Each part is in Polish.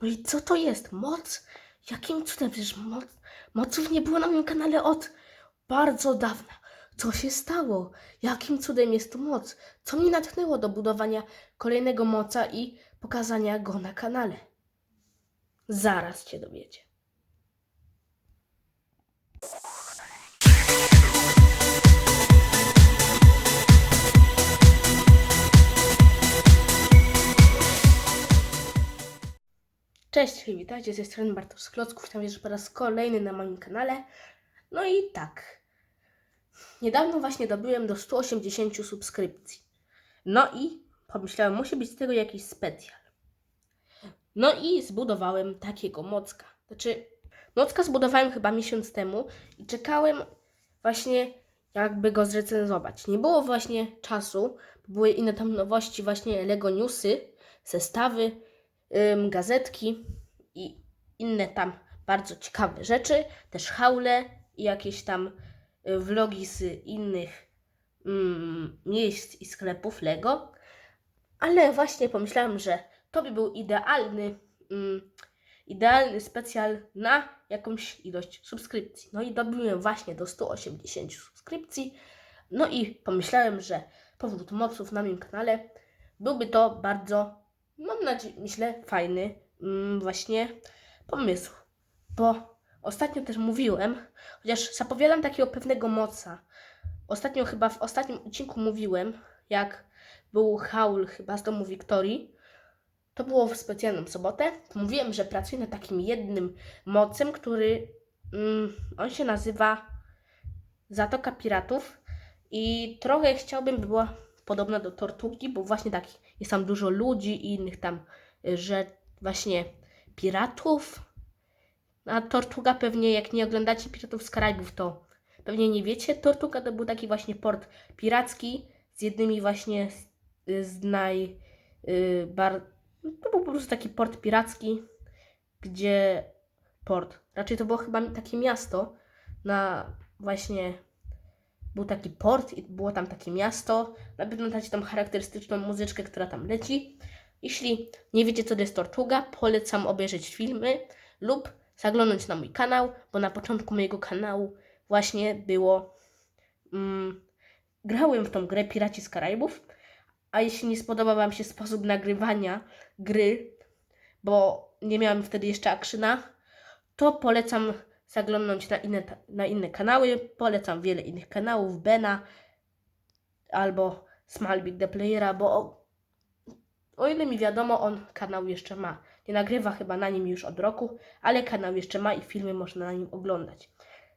No i co to jest? Moc? Jakim cudem? Przecież moc, moców nie było na moim kanale od bardzo dawna. Co się stało? Jakim cudem jest moc? Co mnie natchnęło do budowania kolejnego moca i pokazania go na kanale? Zaraz się dowiecie. Cześć, witajcie, z tej strony Bartosz z Klocków, witam już po raz kolejny na moim kanale. No i tak, niedawno właśnie dobyłem do 180 subskrypcji. No i pomyślałem, musi być z tego jakiś specjal. No i zbudowałem takiego mocka. Znaczy, mocka zbudowałem chyba miesiąc temu i czekałem właśnie jakby go zrecenzować. Nie było właśnie czasu, były inne tam nowości, właśnie Lego Newsy, zestawy, gazetki i inne tam bardzo ciekawe rzeczy, też haule i jakieś tam y, vlogi z innych mm, miejsc i sklepów Lego. Ale właśnie pomyślałem, że to by był idealny, mm, idealny specjal na jakąś ilość subskrypcji. No i dobiłem właśnie do 180 subskrypcji. No i pomyślałem, że powrót moców na moim kanale byłby to bardzo mam nadzieję, myślę, fajny mm, właśnie pomysł. Bo ostatnio też mówiłem, chociaż zapowiadam takiego pewnego moca. Ostatnio chyba w ostatnim odcinku mówiłem, jak był haul chyba z domu Wiktorii. To było w specjalną sobotę. Mówiłem, że pracuję nad takim jednym mocem, który mm, on się nazywa Zatoka Piratów. I trochę chciałbym, by była podobna do Tortugi, bo właśnie tak jest tam dużo ludzi i innych tam, y, że właśnie piratów. A Tortuga pewnie, jak nie oglądacie Piratów z Karaibów, to pewnie nie wiecie. Tortuga to był taki właśnie port piracki z jednymi właśnie z, z naj... y, bar, no to był po prostu taki port piracki, gdzie port, raczej to było chyba takie miasto na właśnie był taki port i było tam takie miasto. Na pewno znacie tam charakterystyczną muzyczkę, która tam leci. Jeśli nie wiecie, co to jest Tortuga, polecam obejrzeć filmy lub zaglądać na mój kanał, bo na początku mojego kanału właśnie było. Mm, grałem w tą grę Piraci z Karaibów. A jeśli nie spodobał Wam się sposób nagrywania gry, bo nie miałem wtedy jeszcze akrzyna, to polecam zaglądnąć na inne, na inne kanały. Polecam wiele innych kanałów, Bena albo Small Big The Playera, bo o, o ile mi wiadomo, on kanał jeszcze ma. Nie nagrywa chyba na nim już od roku, ale kanał jeszcze ma i filmy można na nim oglądać.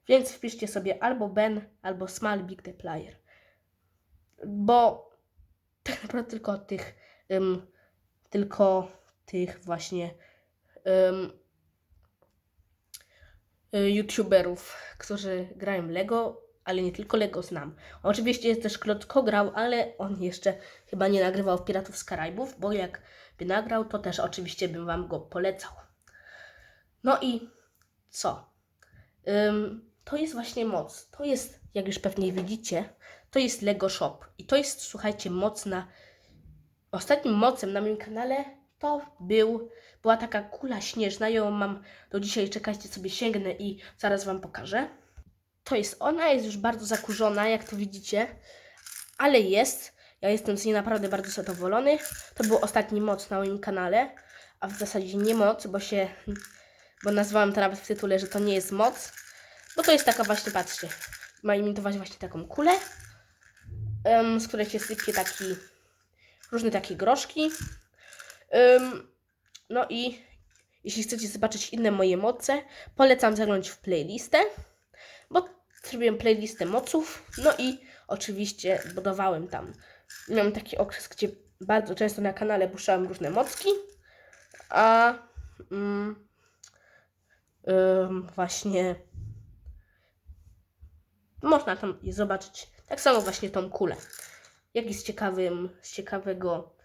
Więc wpiszcie sobie albo Ben, albo Small Big The Player. Bo tak naprawdę tylko tych, ym, tylko tych właśnie y, youtuberów, którzy grają Lego, ale nie tylko Lego znam. Oczywiście jest też Klotko grał, ale on jeszcze chyba nie nagrywał Piratów z Karaibów, bo jak by nagrał, to też oczywiście bym Wam go polecał. No i co? Ym, to jest właśnie moc. To jest, jak już pewnie widzicie, to jest Lego Shop. I to jest, słuchajcie, mocna. Ostatnim mocem na moim kanale to był, była taka kula śnieżna. Ją mam do dzisiaj, czekajcie sobie, sięgnę i zaraz Wam pokażę. To jest ona, jest już bardzo zakurzona, jak to widzicie, ale jest. Ja jestem z niej naprawdę bardzo zadowolony. To był ostatni moc na moim kanale, a w zasadzie nie moc, bo się, bo nazwałam to nawet w tytule, że to nie jest moc, bo to jest taka właśnie, patrzcie, ma imitować właśnie taką kulę, em, z której się sypie taki, różne takie groszki. Em, no i jeśli chcecie zobaczyć inne moje moce, polecam zaglądać w playlistę, bo zrobiłem playlistę moców. No i oczywiście budowałem tam. Miałem taki okres, gdzie bardzo często na kanale puszczałem różne mocki, a mm, ym, właśnie można tam je zobaczyć. Tak samo właśnie tą kulę. Jak z ciekawym, z ciekawego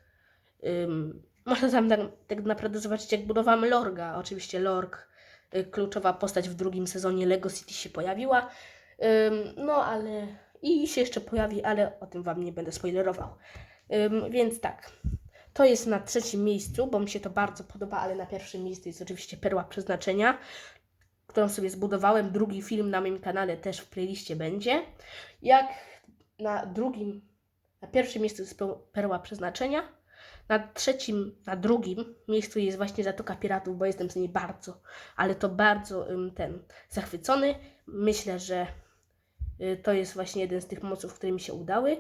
ym, można tam tak, tak naprawdę zobaczyć, jak budowałem Lorga. Oczywiście Lorg, y, kluczowa postać w drugim sezonie Lego City się pojawiła. No ale i się jeszcze pojawi, ale o tym Wam nie będę spoilerował. Więc tak, To jest na trzecim miejscu, bo mi się to bardzo podoba, ale na pierwszym miejscu jest oczywiście Perła Przeznaczenia, którą sobie zbudowałem. Drugi film na moim kanale też w playliście będzie. Jak na drugim, na pierwszym miejscu jest Pe- Perła Przeznaczenia, na trzecim, na drugim miejscu jest właśnie Zatoka Piratów, bo jestem z niej bardzo, ale to bardzo ten zachwycony. Myślę, że y, to jest właśnie jeden z tych moców, które mi się udały.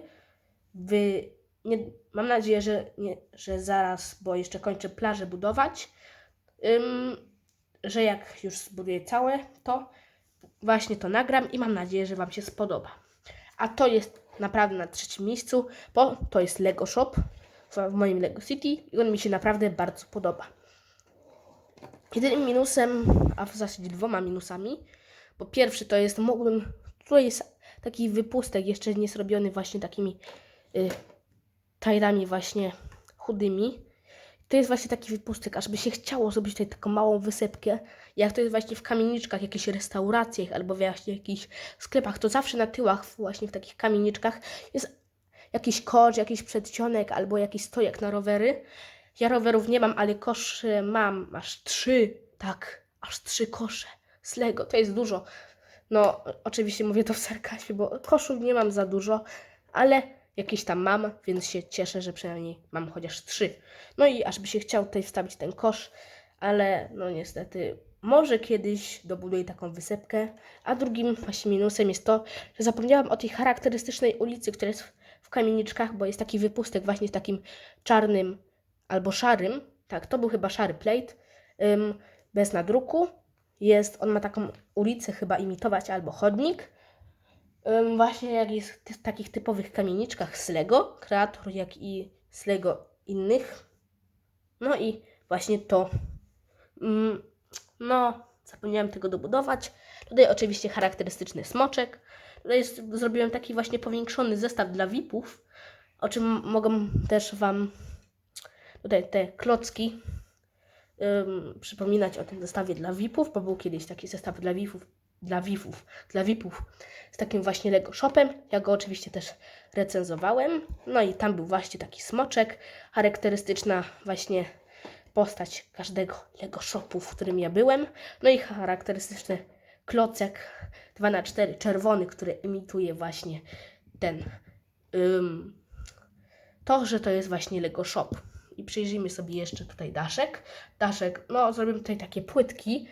Wy, nie, mam nadzieję, że, nie, że zaraz, bo jeszcze kończę plażę budować, ym, że jak już zbuduję całe, to właśnie to nagram i mam nadzieję, że Wam się spodoba. A to jest naprawdę na trzecim miejscu, bo to jest Lego Shop w, moim Lego City i on mi się naprawdę bardzo podoba. Jedynym minusem, a w zasadzie dwoma minusami, bo pierwszy to jest, mógłbym, tutaj jest taki wypustek jeszcze nie zrobiony właśnie takimi y, tajrami właśnie chudymi. To jest właśnie taki wypustek, aż by się chciało zrobić tutaj taką małą wysepkę, jak to jest właśnie w kamieniczkach, jakichś restauracjach albo właśnie w jakichś sklepach, to zawsze na tyłach właśnie w takich kamieniczkach jest jakiś kosz, jakiś przedsionek albo jakiś stojak na rowery. Ja rowerów nie mam, ale koszy mam aż trzy, tak, aż trzy kosze z Lego, to jest dużo. No, oczywiście mówię to w sarkazmie, bo koszów nie mam za dużo, ale jakieś tam mam, więc się cieszę, że przynajmniej mam chociaż trzy. No i aż by się chciał tutaj wstawić ten kosz, ale no niestety może kiedyś dobuduję taką wysepkę. A drugim właśnie minusem jest to, że zapomniałam o tej charakterystycznej ulicy, która jest w- kamieniczkach, bo jest taki wypustek właśnie z takim czarnym albo szarym. Tak, to był chyba szary plate, ym, bez nadruku. Jest, on ma taką ulicę chyba imitować albo chodnik. Ym, właśnie jak jest w takich typowych kamieniczkach z Lego, kreator jak i z Lego innych. No i właśnie to. Mm, no, zapomniałem tego dobudować. Tutaj oczywiście charakterystyczny smoczek. Tutaj jest, zrobiłem taki właśnie powiększony zestaw dla VIP-ów, o czym mogą też Wam tutaj te klocki ym, przypominać o tym zestawie dla VIP-ów, bo był kiedyś taki zestaw dla VIP-ów, dla VIP-ów, dla VIP-ów z takim właśnie Lego Shopem. Ja go oczywiście też recenzowałem. No i tam był właśnie taki smoczek, charakterystyczna właśnie postać każdego Lego Shopu, w którym ja byłem. No i charakterystyczny klocek 2x4 czerwony, który imituje właśnie ten ym, to, że to jest właśnie Lego Shop. I przyjrzyjmy sobie jeszcze tutaj daszek. Daszek, no zrobimy tutaj takie płytki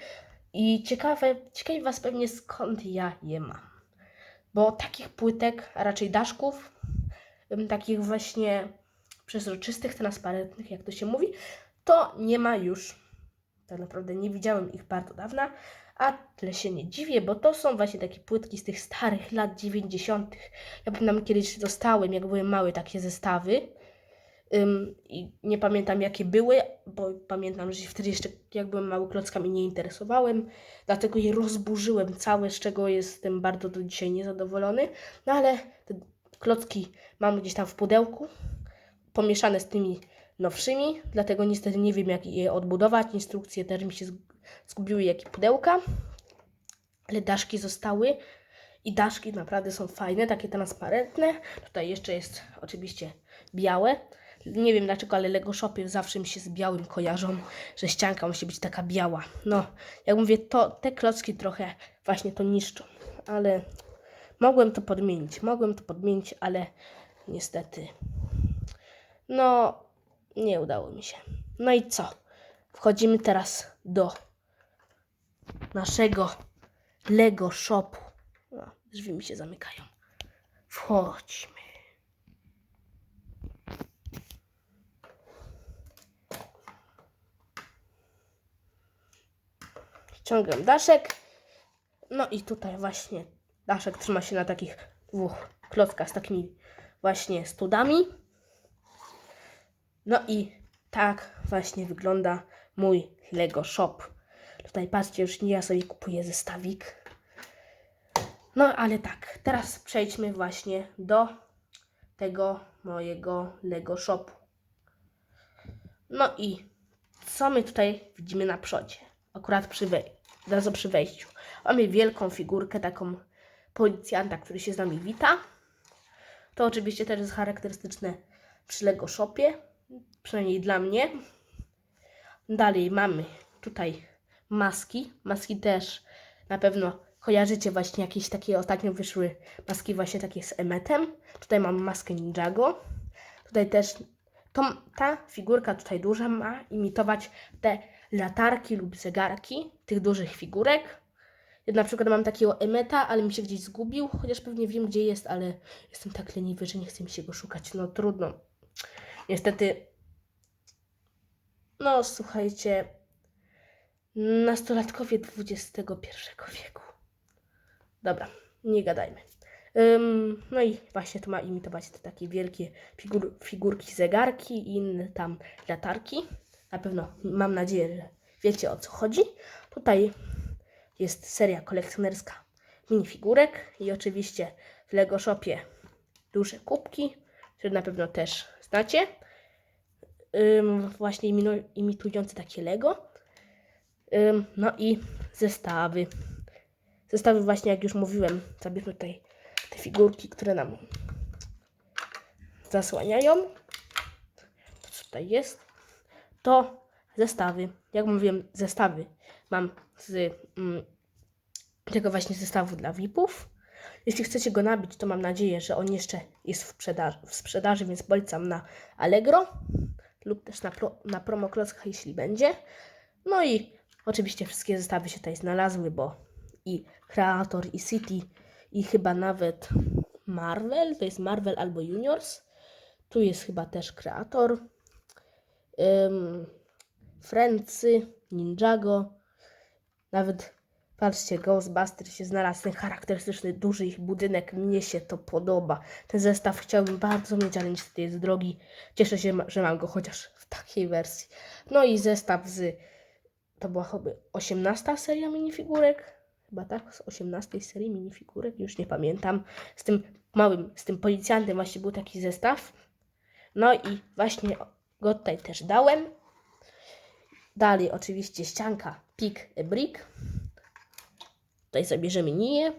i ciekawe, ciekawi Was pewnie skąd ja je mam. Bo takich płytek, a raczej daszków, ym, takich właśnie przezroczystych, transparentnych, jak to się mówi, to nie ma już. Tak naprawdę nie widziałem ich bardzo dawna, a tyle się nie dziwię, bo to są właśnie takie płytki z tych starych lat 90. Ja pamiętam kiedyś dostałem, jak byłem mały, takie zestawy. I nie pamiętam jakie były, bo pamiętam, że się wtedy jeszcze jak byłem mały klockami nie interesowałem, dlatego je rozburzyłem całe, z czego jestem bardzo do dzisiaj niezadowolony. No ale te klocki mam gdzieś tam w pudełku, pomieszane z tymi nowszymi, dlatego niestety nie wiem jak je odbudować. Instrukcje też mi się zgubiły, jak i pudełka, ale daszki zostały i daszki naprawdę są fajne, takie transparentne. Tutaj jeszcze jest oczywiście białe. Nie wiem dlaczego, ale Lego Shopy zawsze mi się z białym kojarzą, że ścianka musi być taka biała. No, jak mówię, to te klocki trochę właśnie to niszczą, ale mogłem to podmienić, mogłem to podmienić, ale niestety no, nie udało mi się. No i co? Wchodzimy teraz do naszego Lego Shopu. No, drzwi mi się zamykają. Wchodźmy. Ściągam daszek. No i tutaj właśnie daszek trzyma się na takich dwóch klockach z takimi właśnie studami. No i tak właśnie wygląda mój Lego Shop. Tutaj patrzcie, już nie ja sobie kupuję zestawik. No ale tak, teraz przejdźmy właśnie do tego mojego Lego Shopu. No i co my tutaj widzimy na przodzie? Akurat przy, wej- przy wejściu. Mamy wielką figurkę, taką policjanta, który się z nami wita. To oczywiście też jest charakterystyczne przy Lego Shopie. Przynajmniej dla mnie. Dalej mamy tutaj maski. Maski też na pewno kojarzycie właśnie jakieś takie ostatnio wyszły maski właśnie takie z Emetem. Tutaj mam maskę Ninjago. Tutaj też to, ta figurka tutaj duża ma imitować te latarki lub zegarki tych dużych figurek. Ja na przykład mam takiego Emeta, ale mi się gdzieś zgubił, chociaż pewnie wiem gdzie jest, ale jestem tak leniwy, że nie chcę mi się go szukać. No trudno. Niestety, no słuchajcie, nastolatkowie XXI wieku. Dobra, nie gadajmy. Ym, no i właśnie to ma imitować te takie wielkie figur, figurki, zegarki i inne tam latarki. Na pewno mam nadzieję, że wiecie o co chodzi. Tutaj jest seria kolekcjonerska minifigurek i oczywiście w Lego Shopie duże kubki, które na pewno też znacie. Ym, właśnie imitujące takie Lego. No i zestawy. Zestawy właśnie, jak już mówiłem, zabierzmy tutaj te figurki, które nam zasłaniają. To co tutaj jest? To zestawy. Jak mówiłem, zestawy mam z mm, tego właśnie zestawu dla VIP-ów. Jeśli chcecie go nabić, to mam nadzieję, że on jeszcze jest w sprzedaży, w sprzedaży więc polecam na Allegro lub też na, pro, na jeśli będzie. No i oczywiście wszystkie zestawy się tutaj znalazły, bo i Creator, i City, i chyba nawet Marvel, to jest Marvel albo Juniors. Tu jest chyba też Creator. Ym, Friendsy, Ninjago. Nawet patrzcie, Ghostbusters się znalazł ten charakterystyczny duży ich budynek. Mnie się to podoba. Ten zestaw chciałbym bardzo mieć, ale niestety jest drogi. Cieszę się, że mam go chociaż w takiej wersji. No i zestaw z. To była chyba 18 seria minifigurek. Chyba tak, z 18 serii minifigurek, już nie pamiętam. Z tym małym, z tym policjantem właśnie był taki zestaw. No i właśnie go tutaj też dałem. Dalej oczywiście ścianka Pick a Brick. Tutaj zabierzemy Niję.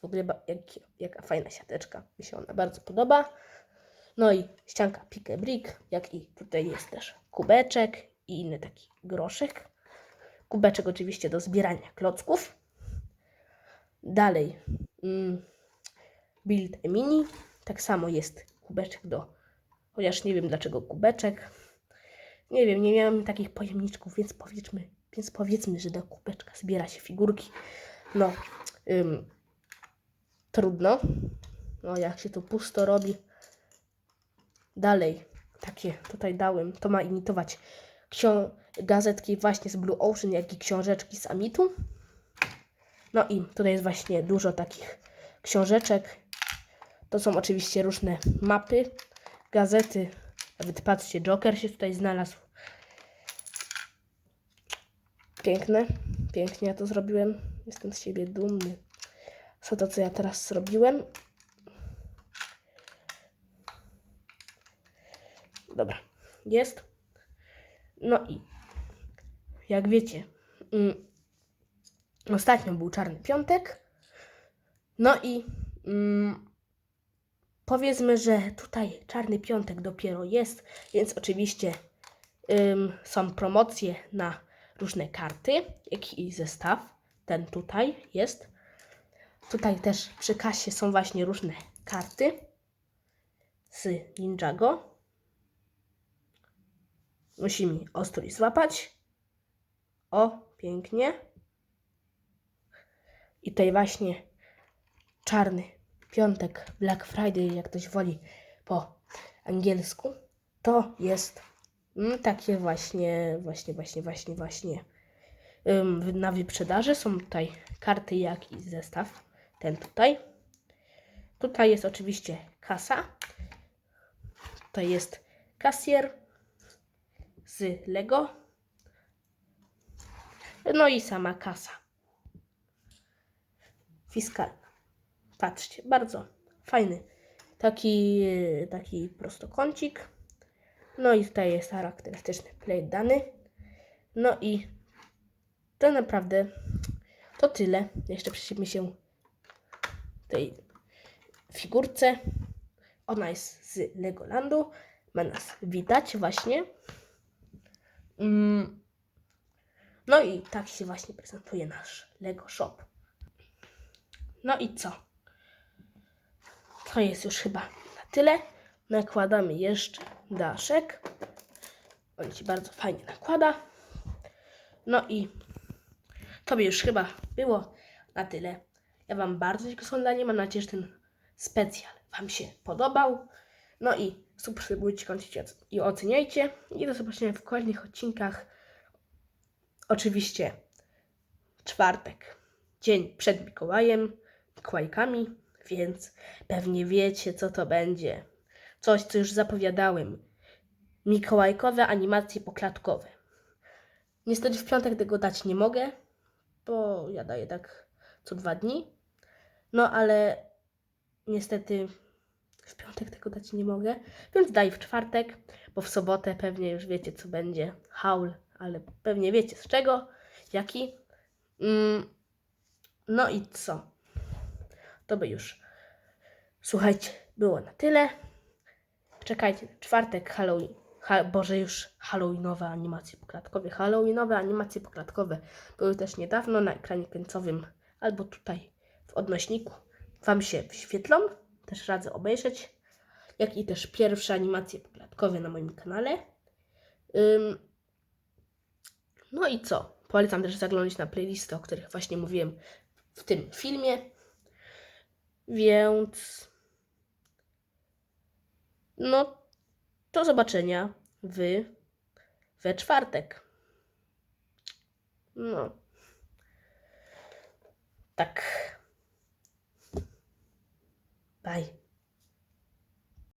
W ogóle jak, jaka fajna siateczka. Mi się ona bardzo podoba. No i ścianka Pick a Brick, jak i tutaj jest też kubeczek i inny taki groszek. Kubeczek oczywiście do zbierania klocków. Dalej mm, Build Mini. Tak samo jest kubeczek do, chociaż nie wiem dlaczego kubeczek. Nie wiem, nie miałem takich pojemniczków, więc powiedzmy, więc powiedzmy, że do kubeczka zbiera się figurki. No, ym, trudno. No, jak się to pusto robi. Dalej, takie tutaj dałem. To ma imitować ksią- gazetki właśnie z Blue Ocean, jak i książeczki z Amitu. No i tutaj jest właśnie dużo takich książeczek. To są oczywiście różne mapy, gazety. Nawet patrzcie, Joker się tutaj znalazł. Piękne, pięknie ja to zrobiłem. Jestem z siebie dumny. Co to, co ja teraz zrobiłem? Dobra, jest. No i jak wiecie, mm, ostatnio był Czarny Piątek. No i mm, powiedzmy, że tutaj Czarny Piątek dopiero jest, więc oczywiście ym, są promocje na różne karty, jak i zestaw. Ten tutaj jest. Tutaj też przy kasie są właśnie różne karty z Ninjago. Musimy ostrój złapać. O, pięknie. I tutaj właśnie czarny piątek, Black Friday, jak ktoś woli po angielsku, to jest mm, takie właśnie, właśnie, właśnie, właśnie, właśnie na wyprzedaży. Są tutaj karty, jak i zestaw. Ten tutaj. Tutaj jest oczywiście kasa. Tutaj jest kasjer z Lego. No i sama kasa fiskalna. Patrzcie, bardzo fajny. Taki, taki prostokącik. No i tutaj jest charakterystyczny plate dany. No i to naprawdę to tyle. Jeszcze przyjrzyjmy się tej figurce. Ona jest z Legolandu. ma nas witać właśnie. Mm. No i tak się właśnie prezentuje nasz Lego Shop. No i co? To jest już chyba na tyle. Nakładamy jeszcze daszek. On się bardzo fajnie nakłada. No i to by już chyba było na tyle. Ja Wam bardzo dziękuję za oglądanie. Mam nadzieję, że ten specjal Wam się podobał. No i subskrybujcie, kończycie i oceniajcie. I do zobaczenia w kolejnych odcinkach. Oczywiście czwartek, dzień przed Mikołajem, Mikołajkami, więc pewnie wiecie, co to będzie. Coś, co już zapowiadałem. Mikołajkowe animacje poklatkowe. Niestety w piątek tego dać nie mogę, bo ja daję tak co dwa dni. No ale niestety w piątek tego dać nie mogę, więc daj w czwartek, bo w sobotę pewnie już wiecie co będzie. Haul, ale pewnie wiecie z czego, jaki. Mm, no i co? To by już. Słuchajcie, było na tyle. Czekajcie, czwartek Halloween. Ha, Boże, już Halloweenowe animacje poklatkowe. Halloweenowe animacje poklatkowe były też niedawno na ekranie końcowym albo tutaj w odnośniku. Wam się wyświetlą. Też radzę obejrzeć. Jak i też pierwsze animacje poklatkowe na moim kanale. No i co? Polecam też zaglądać na playlisty, o których właśnie mówiłem w tym filmie. Więc. No, do zobaczenia w we czwartek. No. Tak. Bye.